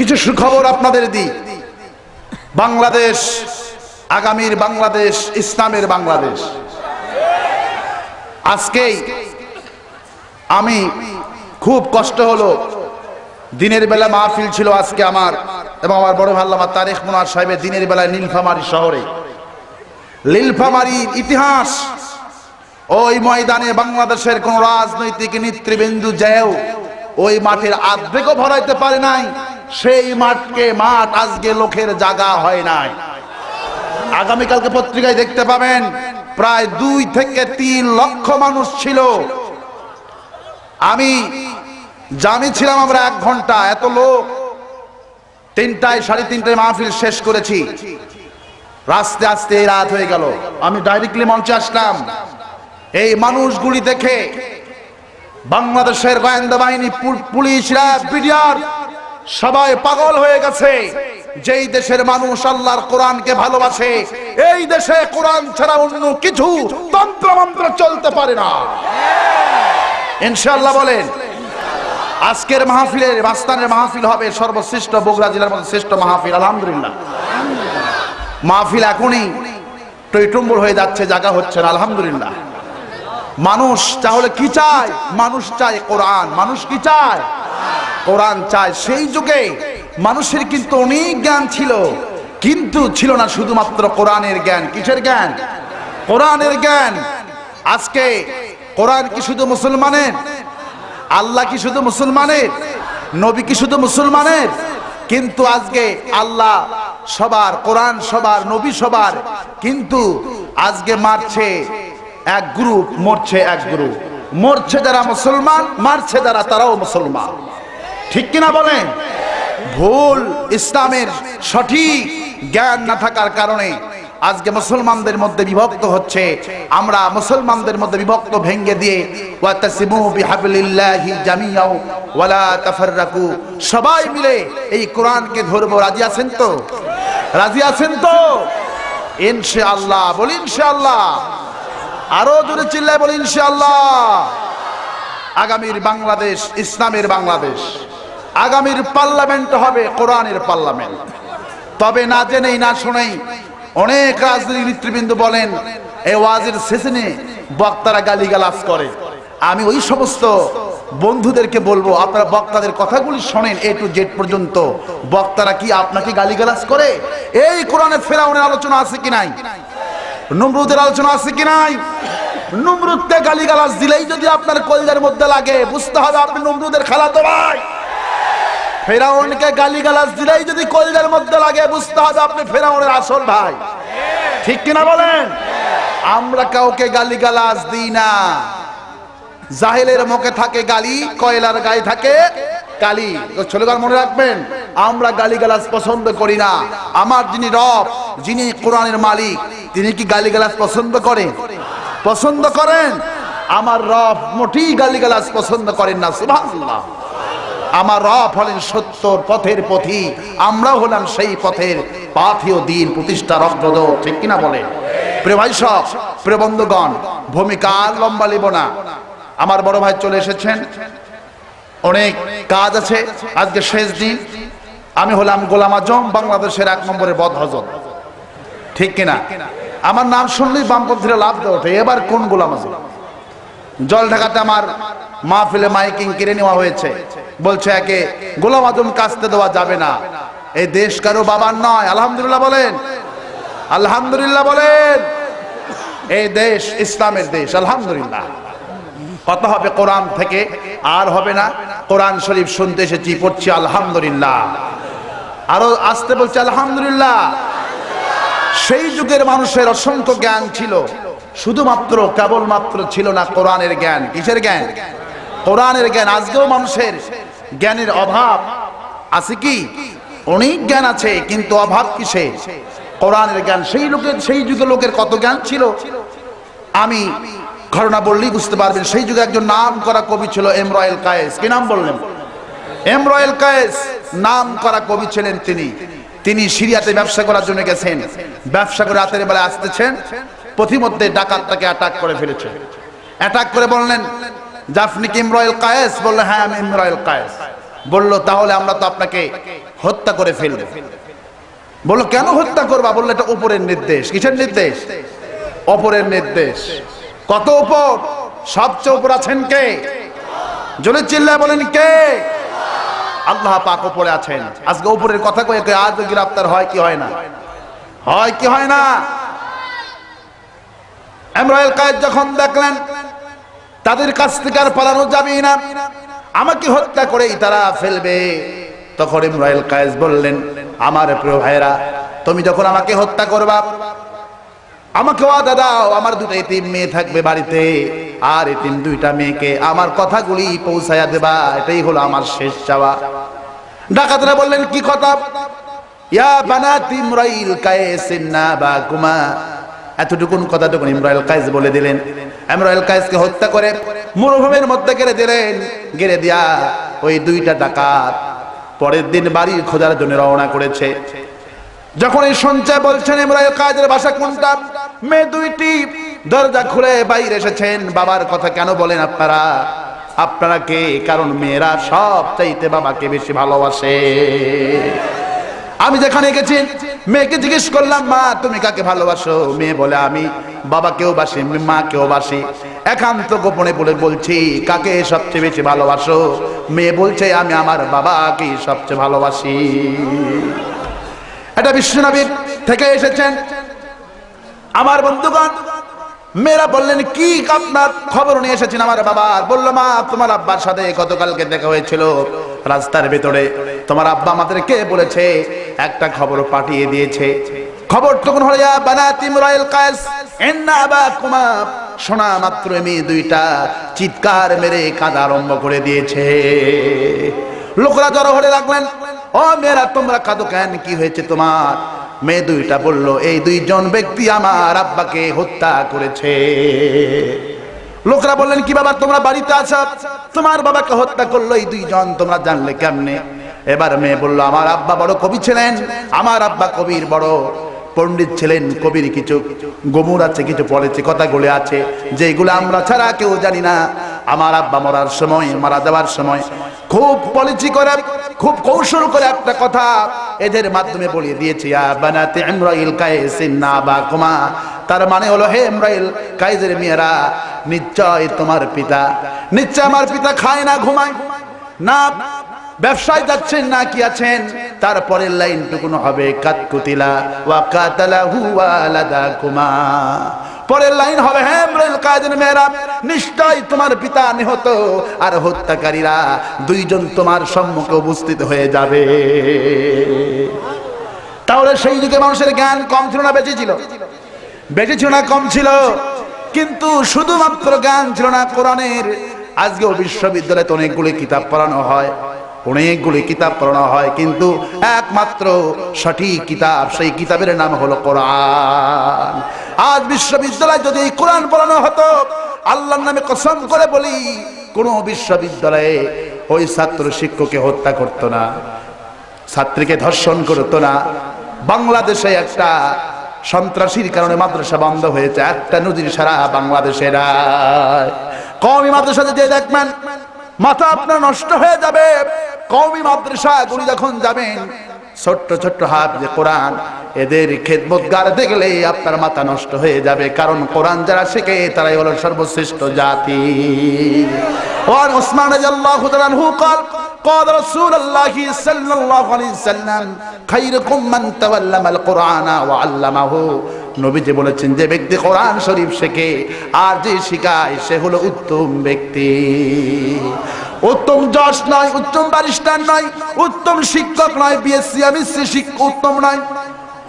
কিছু সুখবর আপনাদের দিই। বাংলাদেশ, আগামীর বাংলাদেশ, ইসলামের বাংলাদেশ। আজকেই আমি খুব কষ্ট হলো। দিনের বেলা মাহফিল ছিল আজকে আমার এবং আমার বড় ভাল্লামা তারেক মোনার সাহেবের দিনের বেলায় নীলফামারী শহরে। নীলফামারীর ইতিহাস ওই ময়দানে বাংলাদেশের কোন রাজনৈতিক নেতৃবৃন্দু যেও ওই মাঠের আর্ধেকও ভরাইতে পারে নাই। সেই মাঠকে মাঠ আজকে লোকের জাগা হয় নাই। আগামীকালকে পত্রিকায় দেখতে পাবেন, প্রায় দুই থেকে তিন লক্ষ মানুষ ছিল। আমি জানি ছিলাম আমরা এক ঘণ্টা, এত লোক। তিনটায়, সাড়ে তিনটায় মাহফিল শেষ করেছি। রাস্তে আস্তে রাত হয়ে গেল। আমি ডাইরেক্টলি মঞ্চে আসলাম। এই মানুষগুলি দেখে বাংলাদেশের গোয়েন্দা বাহিনী পুলিশরা বিডিআর সবাই পাগল হয়ে গেছে। যেই দেশের মানুষ আল্লাহর কোরআনকে ভালোবাসে, এই দেশে কোরআন ছাড়া অন্য কিছু তন্ত্র মন্ত্র চলতে পারে না। ইনশাআল্লাহ বলেন, আজকের মাহফিলের বাস্তানের মাহফিল হবে সর্বশ্রেষ্ঠ বগুড়া জেলার মধ্যে শ্রেষ্ঠ মাহফিল, আলহামদুলিল্লাহ। মাহফিল এখনই টইটুম্বুর হয়ে যাচ্ছে, জায়গা হচ্ছে না, আলহামদুলিল্লাহ। মানুষ, তাহলে কি চায়? মানুষ চায় কোরআন, মানুষ কি চায়? কোরআন চায়। সেই যুগে মানুষের কিন্তু অনেক জ্ঞান ছিল, কিন্তু ছিল না শুধুমাত্র কোরআনের জ্ঞান। কিসের জ্ঞান? কোরআনের জ্ঞান। আজকে কোরআন কি শুধু মুসলমানের? আল্লাহ কি শুধু মুসলমানের? নবী কি শুধু মুসলমানের? কিন্তু আজকে আল্লাহ সবার, কোরআন সবার, নবী সবার, কিন্তু আজকে মারছে এক গ্রুপ, মরছে এক গ্রুপ। মরছে যারা মুসলমান, মারছে যারা তারাও মুসলমান। ঠিক কিনা বলেন? ভুল ইসলামের সঠিক জ্ঞান না থাকার কারণে আজকে মুসলমানদের মধ্যে বিভক্ত হচ্ছে। আমরা মুসলমানদের মধ্যে বিভক্ত ভেঙ্গে দিয়ে সবাই মিলে এই কোরআনকে ধরবো। রাজি আছেন তো? রাজি আছেন তো? ইনশাআল্লাহ, বলি ইনশাআল্লাহ। আরও জোরে চিল্লায় বলি ইনশাআল্লাহ। আগামীর বাংলাদেশ, ইসলামের বাংলাদেশ। আগামীর পার্লামেন্ট হবে কোরআনের পার্লামেন্ট। তবে না জেনেই, না শুনেই অনেক রাজনৈতিক নেতৃবৃন্দ বলেন এই ওয়াজের সেশনে বক্তারা গালিগালাজ করে। আমি ওই সমস্ত বন্ধুদেরকে বলব, আপনারা বক্তাদের কথাগুলি শোনেন এ টু জেড পর্যন্ত। বক্তারা কি আপনাকে গালিগালাজ করে? এই কোরআনে ফেরাউনের আলোচনা আছে কি নাই? নমরুদের আলোচনা আছে কি নাই? নমরুদকে গালিগালাজ দিলেই যদি আপনার কলজার মধ্যে লাগে, বুঝতে হবে আপনি নমরুদের খেলাতো ভাই। ফেরাউনকে গালিগালাজ দিলেই যদি কলজার মধ্যে লাগে, বুঝতে হবে আপনি ফেরাউনের আসল ভাই। ঠিক কিনা বলেন? আমরা কাউকে গালিগালাজ দিই না। জাহেলের মুখে থাকে গালি, কয়লার গায়ে থাকে কালি। ছোটগান মনে রাখবেন, আমরা গালিগালাজ পছন্দ করি না। আমার যিনি রব, যিনি কোরআনের মালিক, তিনি কি গালিগালাজ পছন্দ করেন পছন্দ করেন? আমার রব মোটেই গালিগালাজ পছন্দ করেন না, সুবহানাল্লাহ। আমার রব হলেন সত্যর পথের পথি, আমরাও হলাম সেই পথের পাথিও দিন প্রতিষ্ঠা অগ্রদ ঠিক কিনা বলে? প্রিয় ভাই সব, প্রিয় বন্ধুগণ, ভূমিকা লম্বা লিব না। আমার বড় ভাই চলে এসেছেন। অনেক কাজ আছে, আজকে শেষ দিন। আমি হলাম গোলাম আজম, বাংলাদেশের এক নম্বরের বদ হজম ঠিক কিনা? আমার নাম শুনলেই বামপন্থীরা লাভ দেওয়া এবার কোন গোলাম আজম? জল ঢাকাতে আমার মাহফিলে মাইকিং কিনে নেওয়া হয়েছে। বলছে একে গোলাম আজম কাস্তে দেওয়া যাবে না। এই দেশ কারও বাবার নয়। আলহামদুলিল্লাহ বলেন। আলহামদুলিল্লাহ বলেন। এই দেশ ইসলামের দেশ। আলহামদুলিল্লাহ। কত হবে কোরআন থেকে, আর হবে না। কোরআন শরীফ শুনতে এসেছি, পড়ছি, আলহামদুলিল্লাহ। আরও আসতে বলছে, আলহামদুলিল্লাহ। সেই যুগের মানুষের অসংখ্য জ্ঞান ছিল। শুধুমাত্র, কেবলমাত্র ছিল না কোরআনের জ্ঞান। কিসের জ্ঞান? কোরআনের জ্ঞান, আজকেও মানুষের জ্ঞানের অভাব। আছে কি? অনেক জ্ঞান আছে, কিন্তু অভাব কিসে কোরআনের জ্ঞান, সেই লোকের, সেই যুগে লোকের কত জ্ঞান ছিল? আমি ঘটনা বললেই বুঝতে পারবেন, সেই যুগে একজন নাম করা কবি ছিল এম রয়েল কায়েস। কি নাম বললেন? এম রয়েল কায়েস নাম করা কবি ছিলেন তিনি। তিনি সিরিয়াতে ব্যবসা করার জন্য গেছেন। ব্যবসা করে রাতের বেলা আসতেছেন। পথিমধ্যে ডাকাত তাকে অ্যাটাক করে ফেলেছে। অ্যাটাক করে বললেন জাফনি কি ইমরাইল কায়েস? বললেন হ্যাঁ আমি ইমরাইল কায়েস। বলল, তাহলে আমরা তো আপনাকে হত্যা করে ফেলবে। বলল, কেন হত্যা করবা? বলল, এটা উপরের নির্দেশ। কিসের নির্দেশ? অপরের নির্দেশ। কত উপর? সবচেয়ে উপর আছেন কে? জোরে চিল্লা বলেন, কে? আল্লাহ পাক উপরে আছেন। আজকে উপরের কথা কয়ে কয়ে আজ গ্রেফতার হয় কি হয় না? হয় কি হয় না? এমরাইল কায়েদ যখন দেখলেন তাদের কাছ থেকে আর পালানো যাবে না। আমাকে হত্যা করেই তারা ফেলবে। তখন ইমরাইল কায়েস বললেন, আমার প্রিয় ভাইরা তুমি যখন আমাকে হত্যা করবা, আমাকে ওয়াদা দাও, আমার দুটো এতিম মেয়ে থাকবে বাড়িতে, আর এতিম দুইটা মেয়েকে আমার কথাগুলি পৌঁছায়া দেবা। এটাই হলো আমার শেষ চাওয়া। ডাকাতরা বললেন, কি কথা? ইয়া বানাতি ইমরাইল কায়েস ইন্না বাকুমা। এতটুকুন কথাটুকুন ইমরাইল কায়েস বলে দিলেন। ইমরাইল কায়েসকে হত্যা করে মরুভূমির মধ্যে গেড়ে দিলেন। গেড়ে দিয়া ওই দুইটা ডাকাত পরের দিন বাড়ি খোঁজার জন্য রওনা করেছে। যখন এই সঞ্চয় বলছেন ইমরাইল কায়েদের বাসা কোনটা? মেয়ে দুইটি দরজা খুলে বাইরে এসেছেন। বাবার কথা কেন বলেন আপনারা? আপনারা কে? কারণ মেয়েরা সব চাইতে বাবাকে বেশি ভালোবাসে। আমি যেখানে গেছি মেয়েকে জিজ্ঞেস করলাম, মা, তুমি কাকে ভালোবাসো? মেয়ে বলে, আমি বাবা কেউ বাসি মা কেউ বাসি। একান্ত গোপনে বলে বলছি, কাকে সবচেয়ে বেশি ভালোবাসো? মেয়ে বলছে, আমি আমার বাবাকে সবচেয়ে ভালোবাসি। এটা বিশ্বনবীর থেকে এসেছেন। আমার বন্ধুগণ মেয়েরা বললেন, কি আপনার খবর নিয়ে এসেছেন আমার বাবা? বলল, মা, তোমার আব্বার সাথে গতকালকে দেখা হয়েছিল রাস্তার ভেতরে। তোমার আব্বা আমাদেরকে বলেছে, একটা খবর পাঠিয়ে দিয়েছে। খবর তখন হলো বানাতি ইমরাইল কায়েস, ইন্না আবাকুমা। শোনা মাত্র মেয়ে দুইটা চিৎকার মেরে কাঁদা আরম্ভ করে দিয়েছে। লোকরা জড়ো হলে লাগলেন ও মেয়েরা, তোমরা কাঁদো কেন? কি হয়েছে তোমার? মেয়ে দুইটা বলল, এই দুইজন ব্যক্তি আমার আব্বাকে হত্যা করেছে। লোকরা বললেন, কি বাবা, তোমরা বাড়িতে আছো? তোমার বাবাকে হত্যা করল এই দুইজন, তোমরা জানলে কেমনে? এবার মেয়ে বলল, আমার আব্বা বড় কবি ছিলেন, আমার আব্বা কবির বড় পণ্ডিত ছিলেন, কবির কিছু গমুর আছে, কিছু পড়েছে কথাগুলো আছে, যেগুলো আমরা ছাড়া কেউ জানি না। আমার আব্বা মরার সময়, মারা যাওয়ার সময় খুব পলিচি করে, খুব কৌশল করে একটা কথা এদের মাধ্যমে বলিয়ে দিয়েছি বানাতে ইমরাইল কায়েসিন না বা কুমা। তার মানে হলো, হে ইমরাইল কায়েজের মেয়েরা, নিশ্চয় তোমার পিতা, নিশ্চয় আমার পিতা খায় না, ঘুমায়। না, ব্যবসায় যাচ্ছেন না কি আছেন? তারপরের লাইন টুকুন হবে কাতকুতিলা ওয়া কাতালা হুয়ালাদা কুমা। পরের লাইন হবে হ্যাঁ কায়েদের মেয়েরা, নিশ্চয় তোমার পিতা নিহত। আর হত্যাকারীরা দুইজন তোমার সম্মুখে উপস্থিত হয়ে যাবে। তাহলে সেই যুগে মানুষের জ্ঞান কম ছিল না বেঁচে ছিল? বেশি ছিল না, কম ছিল। কিন্তু শুধুমাত্র জ্ঞান ছিল না, কোরআনের। আজকেও বিশ্ববিদ্যালয়ে অনেকগুলি কিতাব পড়ানো হয়, অনেকগুলি কিতাব পড়ানো হয়, কিন্তু একমাত্র সঠিক কিতাব, সেই কিতাবের নাম হলো কোরআন। আজ বিশ্ববিদ্যালয় যদি এই কোরআন পড়ানো হতো, আল্লাহর নামে কসম করে বলি, কোন বিশ্ববিদ্যালয়ে ওই ছাত্র শিক্ষককে হত্যা করতো না, ছাত্রীকে ধর্ষণ করতো না। বাংলাদেশে একটা সন্ত্রাসীর কারণে মাদ্রাসা বন্ধ হয়েছে, একটা নদীর সারা বাংলাদেশের কমই মাদ্রাসাতে যে দেখবেন, মাথা আপনার নষ্ট হয়ে যাবে কমই মাদ্রাসা গুলি যখন যাবেন ছোট্ট ছোট্ট হাত যে কোরআন এদের খেদমত গাড়তে গেলে আপনার মাথা নষ্ট হয়ে যাবে কারণ কোরআন যারা শেখে তারাই হলো সর্বশ্রেষ্ঠ জাতি ওয়ান ওসমান রাদিয়াল্লাহু তাআলা আনহু قال قال رسول الله صلى الله عليه وسلم خيركم من تعلم القرآن وعلمه নবীজি বলেছেন, যে ব্যক্তি কোরআন শরীফ শেখে, আর যে শিখায়, সে হলো উত্তম ব্যক্তি। উত্তম জজ নয় উত্তম ব্যারিস্টার নয় উত্তম শিক্ষক নয় বিএসসি এমএসসি শিক্ষক উত্তম নয়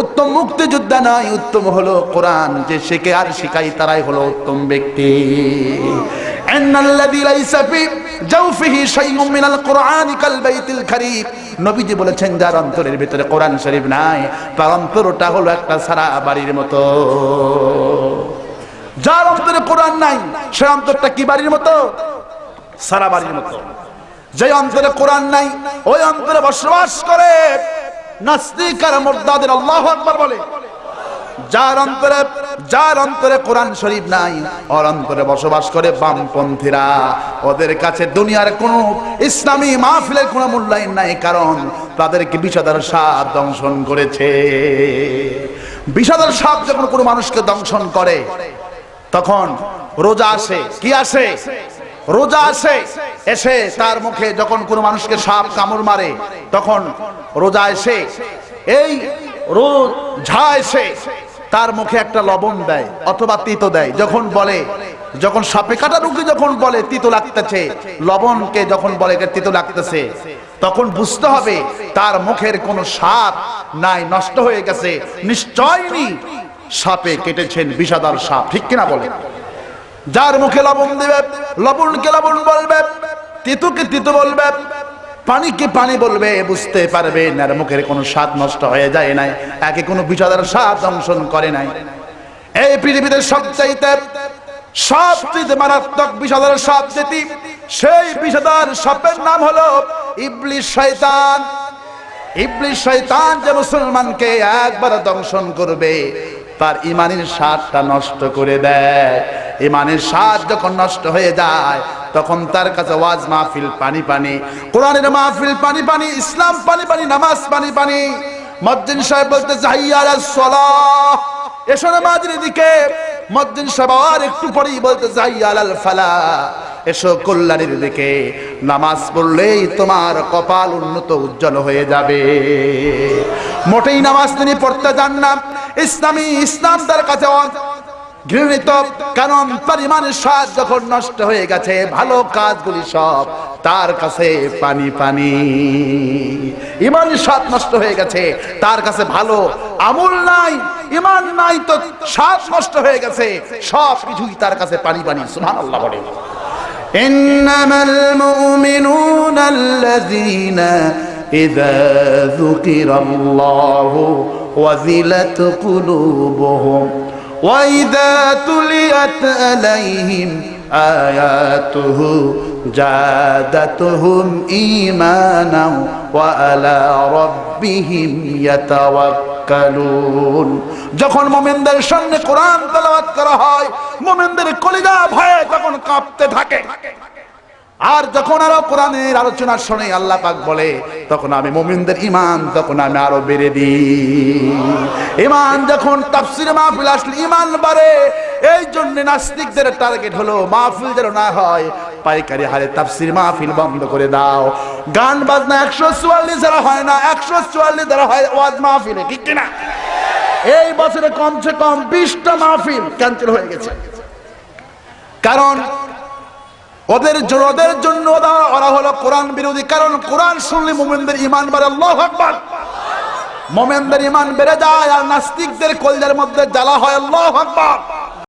উত্তম মুক্তিযোদ্ধা নয় উত্তম হলো কোরআন, যে শেখে আর শিখাই তারাই হলো উত্তম ব্যক্তি। জাউফিহি শাইউম মিনাল কুরআনি কাল বাইতিল নবীজি বলেছেন, যার অন্তরের ভিতরে কোরআন শরীফ নাই, তার অন্তরটা হলো একটা সারা বাড়ির মতো। যার অন্তরে কোরআন নাই, সে অন্তরটা কি বাড়ির মতো? সারা বাড়ির মতো। যে অন্তরে কোরআন নাই, ওই অন্তরে বসবাস করে। নাস্তিকার আর আল্লাহু আকবার বলে। যার অন্তরে যার অন্তরে কোরআন শরীফ নাই, ওর অন্তরে বসবাস করে বামপন্থীরা। ওদের কাছে দুনিয়ার কোনো ইসলামী মাহফিলের কোনো মূল্যায়ন নাই, কারণ তাদেরকে বিষাদার সাপ দংশন করেছে। বিষাদার সাপ যখন কোনো মানুষকে দংশন করে, তখন রোজা আসে। কি আসে? রোজা আসে। এসে তার মুখে যখন কোনো মানুষকে সাপ কামড় মারে, তখন রোজা এসে। এই রোজা এসে। তার মুখে একটা লবণ দেয় অথবা তিতো দেয়। যখন বলে, যখন সাপে কাটা রুগী যখন বলে, তিতো লাগতেছে, লবণকে যখন বলে তিতো লাগতেছে, তখন বুঝতে হবে তার মুখের কোনো সাপ নাই, নষ্ট হয়ে গেছে। নিশ্চয়ই সাপে কেটেছেন বিষাদার সাপ, ঠিক কিনা বলে? যার মুখে লবণ দিবে, লবণকে লবণ বলবে, তিতুকে তিতু বলবে পানিকে পানি বলবে, বুঝতে পারবে আর মুখের কোনো স্বাদ নষ্ট হয়ে যায় নাই, একে কোনো বিষাদার স্বাদ দংশন করে নাই। এই পৃথিবীতে সবচাইতে সবচেয়ে মারাত্মক বিষাদার সাপ যেটি, সেই বিষাদার সাপের নাম হলো ইবলিশ শয়তান। ইবলিশ শয়তান যে মুসলমানকে একবার দংশন করবে, তার ইমানের স্বাদটা নষ্ট করে দেয়। ইমানের স্বাদ যখন নষ্ট হয়ে যায়, তখন তার কাছে ওয়াজ মাহফিল পানি পানি, কোরআনের মাহফিল পানি পানি, ইসলাম পানি পানি, নামাজ পানি পানি। মজ্জিন সাহেব বলতে চাহিয়ার সলাহ। এসো নামাজের দিকে। মজ্জিন সাহেব আর একটু পরেই বলতে আলাল ফালা। এসো কল্যাণের দিকে। নামাজ পড়লেই তোমার কপাল উন্নত উজ্জ্বল হয়ে যাবে। মোটেই নামাজ তিনি পড়তে যান না। ইসলামী ইসলাম তার কাছে অ- ঘৃণিত কারণ তার ইমানের স্বাদ যখন নষ্ট হয়ে গেছে ভালো কাজগুলি সব তার কাছে পানি পানি ইমানের স্বাদ নষ্ট হয়ে গেছে তার কাছে ভালো আমল নাই ইমান নাই তো স্বাদ নষ্ট হয়ে গেছে সব কিছুই তার কাছে পানি পানি সুবহানাল্লাহ বলে إنما المؤمنون الذين إذا ذكر الله وذلت قلوبهم وإذا تليت عليهم آياته زادتهم إيمانا وعلى ربهم يتوكلون যখন মোমেনদের সামনে কোরআন তেলাওয়াত করা হয় মোমেনদের কলিজা ভয়ে তখন কাঁপতে থাকে আর যখন আরও কোরআনের আলোচনা শুনে আল্লাহ পাক বলে, তখন আমি মোমিনদের ইমান তখন আমি আরও বেড়ে দিই। ইমান যখন তাফসির মাহফিল আসলে ইমান বাড়ে এই জন্য নাস্তিকদের টার্গেট হলো মাহফিল যেন না হয় পাইকারি হারে তাফসির মাহফিল বন্ধ করে দাও। গান বাজনা একশো চুয়াল্লিশ যারা হয় না, একশো চুয়াল্লিশ যারা হয় ওয়াজ মাহফিলে, ঠিক কিনা? এই বছরে কমসে কম বিশটা মাহফিল ক্যান্সেল হয়ে গেছে। কারণ ওদের ওদের জন্য ওরা হলো কোরআন বিরোধী। কারণ কোরআন শুনলে মোমেনদের ইমান বাড়ে। আল্লাহ আকবার। মোমেনদের ইমান বেড়ে যায় আর নাস্তিকদের কলজার মধ্যে জ্বালা হয়। আল্লাহ আকবার।